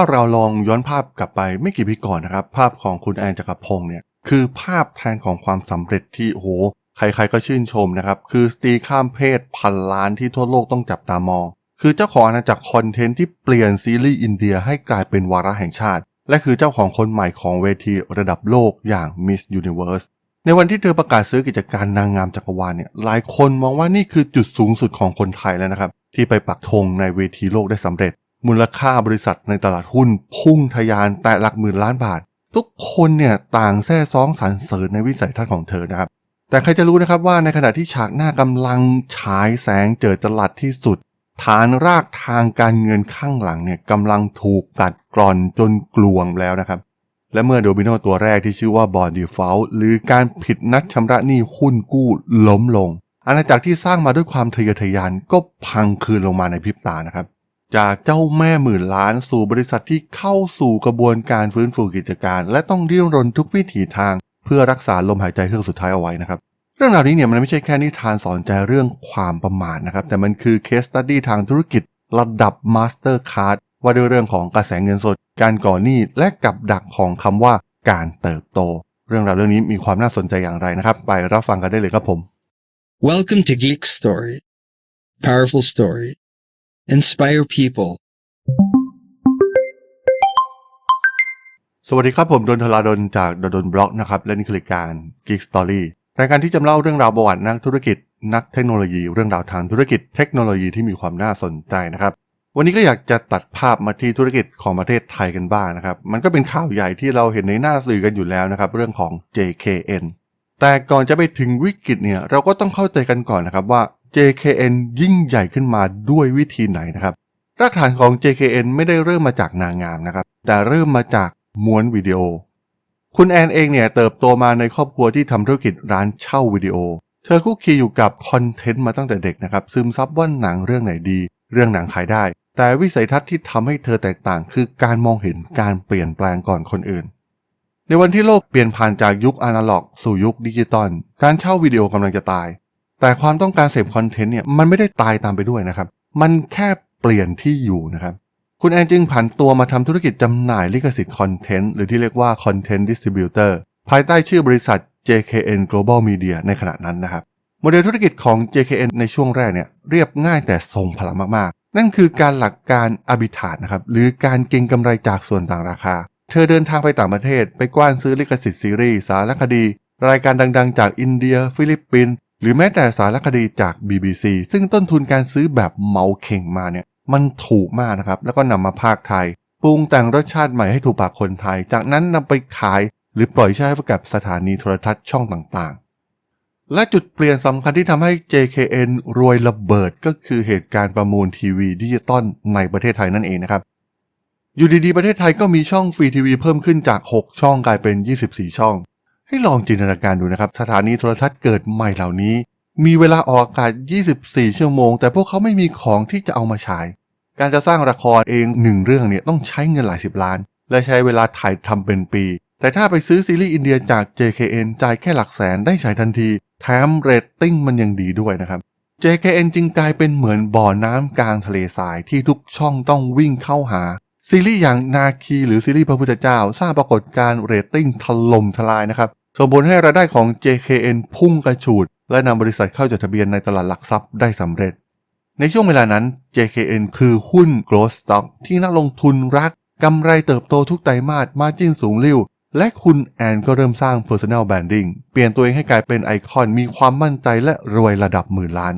ถ้าเราลองย้อนภาพกลับไปไม่กี่ปีก่อนนะครับ ภาพของคุณแอนจักรพงศ์เนี่ยคือภาพแทนของความสำเร็จที่โอ้โหใครๆก็ชื่นชมนะครับ คือสตรีข้ามเพศพันล้านที่ทั่วโลกต้องจับตามอง คือเจ้าของอาณาจักรคอนเทนต์ที่เปลี่ยนซีรีส์อินเดียให้กลายเป็นวาระแห่งชาติ และคือเจ้าของคนใหม่ของเวทีระดับโลกอย่าง Miss Universe ในวันที่เธอประกาศซื้อกิจการนางงามจักรวาลเนี่ยหลายคนมองว่านี่คือจุดสูงสุดของคนไทยแล้วนะครับ ที่ไปปักธงในเวทีโลกได้สำเร็จ มูลค่าบริษัทในตลาดหุ้นพุ่งทะยานแต่หลักหมื่นล้านบาท ทุกคนเนี่ยต่างแซ่ซ้องสรรเสริญในวิสัยทัศน์ของเธอนะครับ แต่ใครจะรู้นะครับว่าในขณะที่ฉากหน้ากำลังฉายแสงเจิดจรัสที่สุด ฐานรากทางการเงินข้างหลังเนี่ยกำลังถูกกัดกร่อนจนกลวงแล้วนะครับและเมื่อโดมิโนตัวแรกที่ชื่อว่าบอลดีฟลหรือการผิดนัดชำระหนี้หุ้นกู้ล้มลง อาณาจักรที่สร้างมาด้วยความทะเยอทะยานก็พังคืนลงมาในพริบตานะครับ จากเจ้าแม่หมื่นล้านสู่บริษัทที่เข้าสู่กระบวนการฟื้นฟูกิจการ และต้องดิ้นรนทุกวิถีทาง เพื่อรักษาลมหายใจเครื่องสุดท้ายเอาไว้นะครับ เรื่องราวนี้เนี่ยมันไม่ใช่แค่นิทานสอนใจเรื่องความประมาทนะครับ แต่มันคือเคสตัดดี้ทางธุรกิจระดับมาสเตอร์คาร์ดว่าด้วยเรื่องของกระแสเงินสด การก่อหนี้และกับดักของคำว่าการเติบโต เรื่องราวเรื่องนี้มีความน่าสนใจอย่างไรนะครับ ไปรับฟังกันได้เลยครับผม Welcome to Geek Story. Powerful story. Inspire people. สวัสดีครับผมดนทลาดนจากดนบล็อกนะครับ และนี่คือรายการ Geek Story รายการที่จะเล่าเรื่องราวประวัตินักธุรกิจ นักเทคโนโลยี เรื่องราวทางธุรกิจเทคโนโลยีที่มีความน่าสนใจนะครับ วันนี้ก็อยากจะตัดภาพมาที่ธุรกิจของประเทศไทยกันบ้างนะครับ มันก็เป็นข่าวใหญ่ที่เราเห็นในหน้าสื่อกันอยู่แล้วนะครับ เรื่องของ JKN แต่ก่อนจะไปถึงวิกฤตเนี่ยเราก็ต้องเข้าใจกันก่อนนะครับว่า JKN ยิ่งใหญ่ขึ้นมาด้วยวิธีไหนนะครับ รากฐานของ JKN ไม่ได้เริ่มมาจากนางงามนะครับ แต่เริ่มมาจากม้วนวิดีโอ คุณแอนเองเนี่ยเติบโตมาในครอบครัวที่ทำธุรกิจร้านเช่าวิดีโอ เธอคุกคีอยู่กับคอนเทนต์มาตั้งแต่เด็กนะครับ ซึมซับว่าหนังเรื่องไหนดี เรื่องหนังขายได้ แต่วิสัยทัศน์ที่ทำให้เธอแตกต่าง คือการมองเห็นการเปลี่ยนแปลงก่อนคนอื่นในวันที่โลกเปลี่ยนผ่านจากยุคอนาล็อก สู่ยุคดิจิตอล การเช่าวิดีโอกำลังจะตาย แต่ความต้องการเสพคอนเทนต์เนี่ยมันไม่ได้ตายตามไปด้วยนะครับ มันแค่เปลี่ยนที่อยู่นะครับ คุณแอนจึงผันตัวมาทำธุรกิจจำหน่ายลิขสิทธิ์คอนเทนต์หรือที่เรียกว่า Content Distributor ภายใต้ชื่อบริษัท JKN Global Media ในขณะนั้นนะครับโมเดลธุรกิจของ JKN ในช่วงแรกเนี่ยเรียบง่ายแต่ทรงพลังมากๆ นั่นคือการหลักการ arbitrage นะครับหรือการเก็งกำไรจากส่วนต่างราคา เธอเดินทางไปต่างประเทศ ไปกว้านซื้อลิขสิทธิ์ซีรีส์สารคดี รายการดังๆ จากอินเดีย ฟิลิปปินส์ หรือแม้แต่สารคดีจาก BBC ซึ่งต้นทุนการซื้อแบบเมาเข่งมาเนี่ยมันถูกมากนะครับ แล้วก็นำมาพากไทย ปรุงแต่งรสชาติใหม่ให้ถูกปากคนไทย จากนั้นนำไปขายหรือปล่อยใช้ให้กับสถานีโทรทัศน์ช่องต่างๆ และจุดเปลี่ยนสำคัญที่ทำให้ JKN รวยระเบิดก็คือเหตุการณ์ประมูลทีวีดิจิตอลในประเทศไทยนั่นเองนะครับ อยู่ดีๆ ประเทศไทยก็มีช่องฟรีทีวีเพิ่มขึ้นจาก 6 ช่องกลายเป็น 24 ช่อง ให้ลองจินตนาการดูนะครับ สถานีโทรทัศน์เกิดใหม่เหล่านี้ มีเวลาออกอากาศ 24 ชั่วโมง แต่พวกเขาไม่มีของที่จะเอามาฉาย การจะสร้างละครเองหนึ่งเรื่องเนี่ยต้องใช้เงินหลายสิบล้าน และใช้เวลาถ่ายทำเป็นปี แต่ถ้าไปซื้อซีรีส์อินเดียจาก JKN จ่ายแค่หลักแสนได้ฉายทันที แถมเรตติ้งมันยังดีด้วยนะครับ JKN จึงกลายเป็นเหมือนบ่อน้ำกลางทะเลทรายที่ทุกช่องต้องวิ่งเข้าหาซีรีส์อย่างนาคีหรือซีรีส์พระพุทธเจ้าสร้างปรากฏการณ์เรตติ้งถล่มทลายนะครับ ส่งผลให้รายได้ของ JKN พุ่งกระฉูด และนำบริษัทเข้าจดทะเบียนในตลาดหลักทรัพย์ได้สำเร็จ ในช่วงเวลานั้น JKN คือหุ้น Growth Stock ที่นักลงทุนรักกำไรเติบโตทุกไตรมาสมาจิ้นสูงลิ่วและคุณแอนก็เริ่มสร้าง Personal Branding เปลี่ยนตัวเองให้กลายเป็นไอคอนมีความมั่นใจและรวยระดับหมื่นล้าน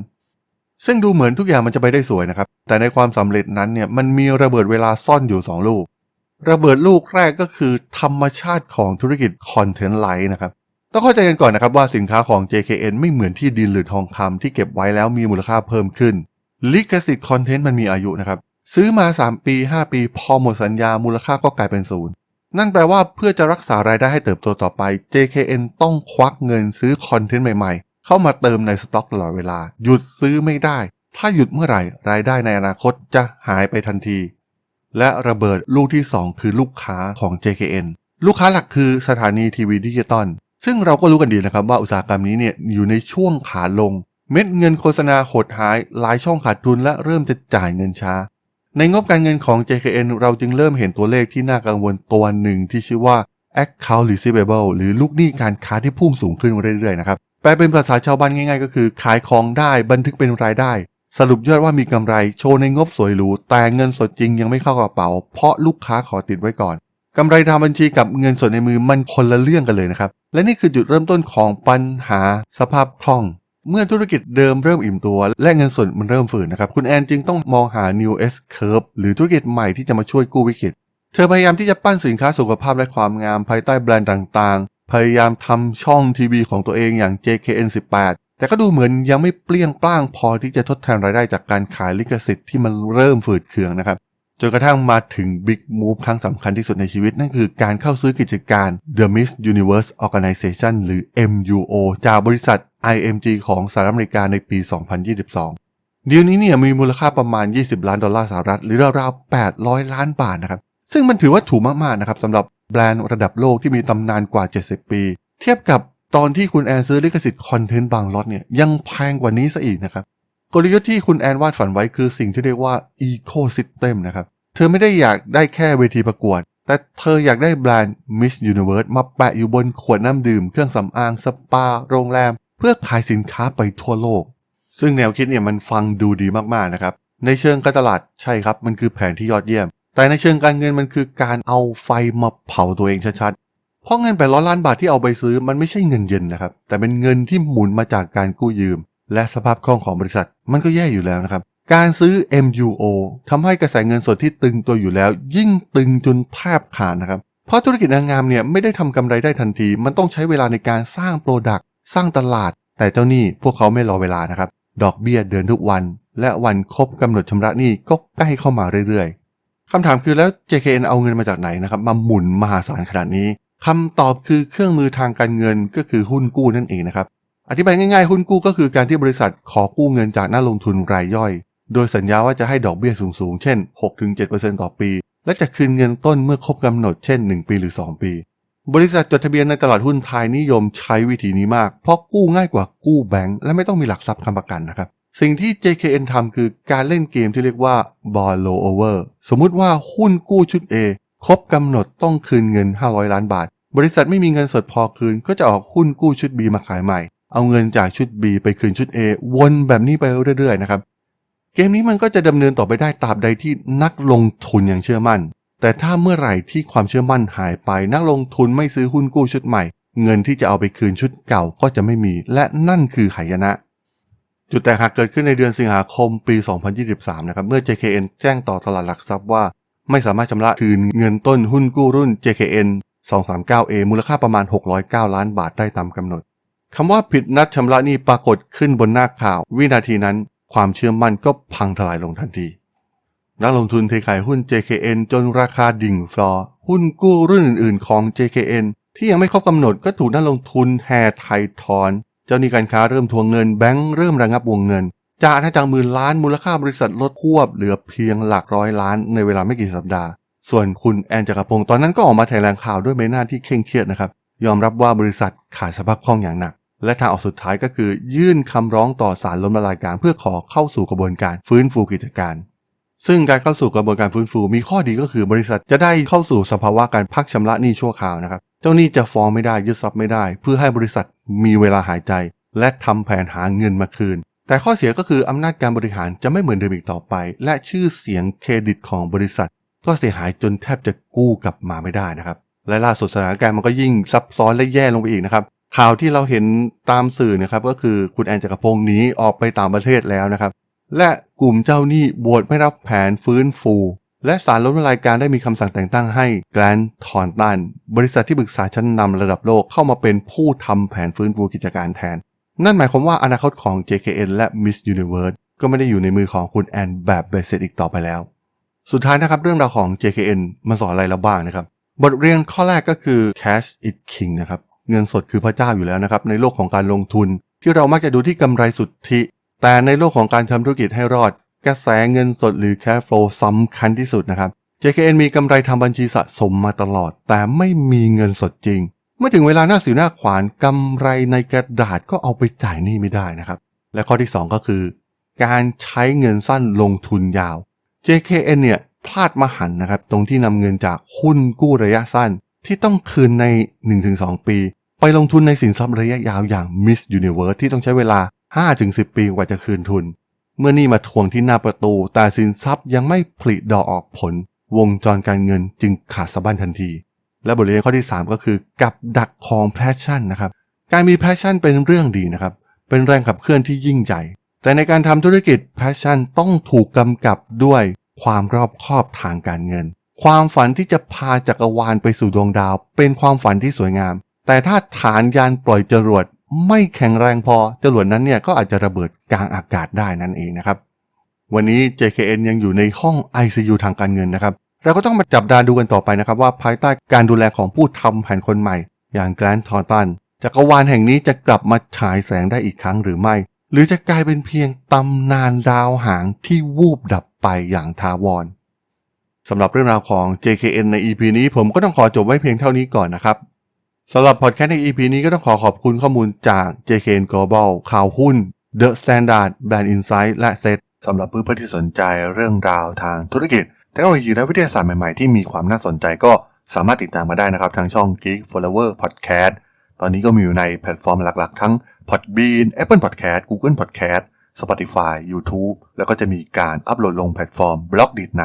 ซึ่งดูเหมือนทุกอย่างมันจะไปได้สวยนะครับ แต่ในความสำเร็จนั้นเนี่ยมันมีระเบิดเวลาซ่อนอยู่ 2 ลูก ระเบิดลูกแรกก็คือธรรมชาติของธุรกิจคอนเทนต์ไลท์นะครับ ต้องเข้าใจกันก่อนนะครับว่าสินค้าของ JKN ไม่เหมือนที่ดินหรือทองคำที่เก็บไว้แล้วมีมูลค่าเพิ่มขึ้น ลิขสิทธิ์คอนเทนต์มันมีอายุนะครับ ซื้อมา 3 ปี 5 ปี พอหมดสัญญามูลค่าก็กลายเป็นศูนย์นั่นแปลว่าเพื่อจะรักษารายได้ให้เติบโตต่อไป JKN ต้องควักเงินซื้อคอนเทนต์ใหม่ๆ เข้ามาเติมในสต็อกตลอดเวลา หยุดซื้อไม่ได้ ถ้าหยุดเมื่อไหร่ รายได้ในอนาคตจะหายไปทันที และระเบิดลูกที่ 2 คือลูกค้าของ JKN ลูกค้าหลักคือสถานีทีวีดิจิตอล ซึ่งเราก็รู้กันดีนะครับว่าอุตสาหกรรมนี้เนี่ยอยู่ในช่วงขาลง เม็ดเงินโฆษณาหดหายหลายช่องขาดทุนและเริ่มจะจ่ายเงินช้า ในงบการเงินของ JKN เราจึงเริ่มเห็นตัวเลขที่น่ากังวลตัวหนึ่งที่ชื่อว่า account receivable หรือลูกหนี้การค้าที่พุ่งสูงขึ้นเรื่อยๆนะครับแปลเป็นภาษาชาวบ้านง่ายๆ ก็คือ ขายของได้บันทึกเป็นรายได้ สรุปยอดว่ามีกำไรโชว์ในงบสวยหรูแต่เงินสดจริงยังไม่เข้ากระเป๋า เพราะลูกค้าขอติดไว้ก่อนกำไรทางบัญชีกับเงินสดในมือมันคนละเรื่องกันเลยนะครับ และนี่คือจุดเริ่มต้นของปัญหาสภาพคล่อง เมื่อธุรกิจเดิมเริ่มอิ่มตัว และเงินสดมันเริ่มฝืนนะครับ คุณแอนจึงต้องมองหา New S Curve หรือธุรกิจใหม่ที่จะมาช่วยกู้วิกฤต เธอพยายามที่จะปั้นสินค้าสุขภาพและความงามภายใต้แบรนด์ต่างๆ พยายามทำช่องทีวีของตัวเองอย่าง JKN18 แต่ก็ดูเหมือนยังไม่เปลี่ยงปล้างพอที่จะทดแทนรายได้จากการขายลิขสิทธิ์ที่มันเริ่มฝืดเคืองนะครับ จนกระทั่งมาถึงบิ๊กมูฟครั้งสำคัญที่สุดในชีวิต นั่นคือการเข้าซื้อกิจการ The Miss Universe Organization หรือ MUO จากบริษัท IMG ของสหรัฐอเมริกาในปี 2022 เดีลนี้เนี่ยมีมูลค่าประมาณ 20 ล้านดอลลาร์สหรัฐ หรือราวๆ 800 ล้านบาทนะครับ ซึ่งมันถือว่าถูกมากๆนะครับสำหรับแบรนด์ระดับโลกที่มีตำนานกว่า 70 ปี เทียบกับตอนที่คุณแอนซื้อลิขสิทธิ์คอนเทนต์บางล็อตเนี่ยยังแพงกว่านี้ซะอีกนะครับ กลยุทธ์ที่คุณแอนวาดฝันไว้คือสิ่งที่เรียกว่า Ecosystem นะครับ เธอไม่ได้อยากได้แค่เวทีประกวด แต่เธออยากได้แบรนด์ Miss Universe มาแปะอยู่บนขวดน้ำดื่ม เครื่องสำอาง สปา โรงแรม เพื่อขายสินค้าไปทั่วโลก ซึ่งแนวคิดเนี่ยมันฟังดูดีมากๆนะครับ ในเชิงการตลาดใช่ครับ มันคือแผนที่ยอดเยี่ยม แต่ในเชิงการเงินมันคือการเอาไฟมาเผาตัวเองชัดๆ เพราะเงินแปดร้อยล้านบาทที่เอาไปซื้อมันไม่ใช่เงินเย็นนะครับ แต่เป็นเงินที่หมุนมาจากการกู้ยืม และสภาพคล่องของบริษัท มันก็แย่อยู่แล้วนะครับ การซื้อ MUO ทำให้กระแสเงินสดที่ตึงตัวอยู่แล้ว ยิ่งตึงจนแทบขาดนะครับ เพราะธุรกิจนางงามเนี่ยไม่ได้ทำกำไรได้ทันที มันต้องใช้เวลาในการสร้างโปรดักต์สร้างตลาด แต่เจ้าหนี้พวกเขาไม่รอเวลานะครับ ดอกเบี้ยเดือนทุกวัน และวันครบกำหนดชำระหนี้ก็ใกล้เข้ามาเรื่อยๆคำถามคือแล้ว JKN เอาเงินมาจากไหนนะครับมาหมุนมหาศาลขนาดนี้คำตอบคือเครื่องมือทางการเงินก็คือหุ้นกู้นั่นเองนะครับ อธิบายง่ายๆ หุ้นกู้ก็คือการที่บริษัทขอกู้เงินจากนักลงทุนรายย่อย โดยสัญญาว่าจะให้ดอกเบี้ยสูงๆ เช่น 6-7%ต่อปี และจะคืนเงินต้นเมื่อครบกำหนดเช่น 1 ปีหรือ 2 ปี บริษัทจดทะเบียนในตลาดหุ้นไทยนิยมใช้วิธีนี้มาก เพราะกู้ง่ายกว่ากู้แบงก์และไม่ต้องมีหลักทรัพย์ค้ำประกันนะครับ สิ่งที่ JKN ทำคือการเล่นเกมที่เรียกว่า borrow over สมมุติว่าหุ้นกู้ชุด A ครบกำหนดต้องคืนเงิน 500 ล้านบาท บริษัทไม่มีเงินสดพอคืน ก็จะออกหุ้นกู้ชุด B มาขายใหม่ เอาเงินจากชุด B ไปคืนชุด A วนแบบนี้ไปเรื่อยๆนะครับ เกมนี้มันก็จะดำเนินต่อไปได้ตราบใดที่นักลงทุนยังเชื่อมั่น แต่ถ้าเมื่อไหร่ที่ความเชื่อมั่นหายไป นักลงทุนไม่ซื้อหุ้นกู้ชุดใหม่ เงินที่จะเอาไปคืนชุดเก่าก็จะไม่มี และนั่นคือหายนะ จุดแตกหักเกิดขึ้นในเดือนสิงหาคมปี 2023 นะครับ เมื่อ JKN แจ้งต่อตลาดหลักทรัพย์ว่า ไม่สามารถชำระคืนเงินต้นหุ้นกู้รุ่น JKN 239A มูลค่าประมาณ 609 ล้านบาทได้ตามกำหนด คำว่าผิดนัดชำระหนี้ปรากฏขึ้นบนหน้าข่าว วินาทีนั้นความเชื่อมั่นก็พังทลายลงทันที นักลงทุนเทขายหุ้น JKN จนราคาดิ่งฟลอร์หุ้นกู้รุ่นอื่นๆ ของ JKN ที่ยังไม่ครบกำหนดก็ถูกนักลงทุนแห่ไทยทอน เจ้าหนี้การค้าเริ่มทวงเงินแบงก์เริ่มระงับวงเงิน จากอาณาจักรหมื่นล้านมูลค่าบริษัทลดควบเหลือเพียงหลักร้อยล้านในเวลาไม่กี่สัปดาห์ ส่วนคุณแอนจักรพงศ์ตอนนั้นก็ออกมาแถลงข่าวด้วยใบหน้าที่เคร่งเครียดนะครับยอมรับว่าบริษัทขาดสภาพคล่องอย่างหนัก และทางออกสุดท้ายก็คือ ยื่นคำร้องต่อศาลล้มละลายการเพื่อขอเข้าสู่กระบวนการฟื้นฟูกิจการ ซึ่งการเข้าสู่กระบวนการฟื้นฟูมีข้อดีก็คือบริษัทจะได้เข้าสู่สภาวะการพักชำระหนี้ชั่วคราวนะครับเจ้าหนี้จะฟ้องไม่ได้ยึดทรัพย์ไม่ได้ เพื่อให้บริษัทมีเวลาหายใจ และทำแผนหาเงินมาคืน แต่ข้อเสียก็คืออำนาจการบริหารจะไม่เหมือนเดิมอีกต่อไป และชื่อเสียงเครดิตของบริษัท ก็เสียหายจนแทบจะกู้กลับมาไม่ได้นะครับและล่าสุดสถานการณ์มันก็ยิ่งซับซ้อนและแย่ลงไปอีกนะครับ ข่าวที่เราเห็นตามสื่อนะครับก็คือคุณแอนจักรพงศ์หนีออกไปต่างประเทศแล้วนะครับ และกลุ่มเจ้าหนี้บวชไม่รับแผนฟื้นฟู และศาลล้มละลายการได้มีคำสั่งแต่งตั้งให้แกรนทอนตันบริษัทที่ปรึกษาชั้นนำระดับโลกเข้ามาเป็นผู้ทำแผนฟื้นฟูกิจการแทน นั่นหมายความว่าอนาคตของ JKN และ Miss Universe ก็ไม่ได้อยู่ในมือของคุณแอนแบบเบสเสร็จอีกต่อไปแล้ว สุดท้ายนะครับเรื่องราวของ JKN มันสอนอะไรเราบ้างนะครับบทเรียนข้อแรกก็คือ cash is king นะครับ เงินสดคือพระเจ้าอยู่แล้วนะครับในโลกของการลงทุน ที่เรามักจะดูที่กำไรสุทธิ แต่ในโลกของการทำธุรกิจให้รอด กระแสเงินสดหรือ cash flow สำคัญที่สุดนะครับ JKN มีกำไรทำบัญชีสะสมมาตลอด แต่ไม่มีเงินสดจริง เมื่อถึงเวลาหน้าสิวหน้าขวานกำไรในกระดาษก็เอาไปจ่ายหนี้ไม่ได้นะครับ และข้อที่ 2 ก็คือ การใช้เงินสั้นลงทุนยาว JKN เนี่ยพลาดมหันนะครับตรงที่นำเงินจากหุ้นกู้ระยะสั้น ที่ต้องคืนใน 1-2 ปี ไปลงทุนในสินทรัพย์ระยะยาวอย่าง Miss Universe ที่ต้องใช้เวลา 5-10 ปีกว่าจะคืนทุน เมื่อนี่มาทวงที่หน้าประตู แต่สินทรัพย์ยังไม่ผลิดอกออกผล วงจรการเงินจึงขาดสะบั้นทันที และบทเรียนข้อที่ 3 ก็คือกับดักของแพชชั่นนะครับการมีแพชชั่นเป็นเรื่องดีนะครับเป็นแรงขับเคลื่อนที่ยิ่งใหญ่ แต่ในการทำธุรกิจแพชชั่นต้องถูกกำกับด้วยความรอบคอบทางการเงิน ความฝันที่จะพาจักรวาลไปสู่ดวงดาว เป็นความฝันที่สวยงาม แต่ถ้าฐานยานปล่อยจรวดไม่แข็งแรงพอจรวดนั้นเนี่ยก็อาจจะระเบิดกลางอากาศได้นั่นเองนะครับ วันนี้ JKN ยังอยู่ในห้อง ICU ทางการเงินนะครับ เราก็ต้องมาจับตาดูกันต่อไปนะครับ ว่าภายใต้การดูแลของผู้ทำแผนคนใหม่ อย่างแกลนทอร์ตันจักรวาลแห่งนี้จะกลับมาฉายแสงได้อีกครั้งหรือไม่ หรือจะกลายเป็นเพียงตำนานดาวหางที่วูบดับไปอย่างทาวร สำหรับเรื่องราวของ JKN ใน EP นี้ผมก็ต้องขอจบไว้เพียงเท่านี้ก่อนนะครับสำหรับพอดแคสต์ใน EP นี้ก็ต้องขอขอบคุณข้อมูลจาก JKN Global ข่าวหุ้น The Standard Brand Insight และ Set สำหรับเพื่อนๆที่สนใจเรื่องราวทางธุรกิจเทคโนโลยีและวิทยาศาสตร์ใหม่ๆที่มีความน่าสนใจก็สามารถติดตามมาได้นะครับ ทางช่อง Geek Flower Podcast ตอนนี้ก็มีอยู่ในแพลตฟอร์มหลักๆ ทั้ง Podbean Apple Podcast Google Podcast Spotify YouTube แล้วก็จะมีการอัปโหลดลงแพลตฟอร์มบล็อกดีดใน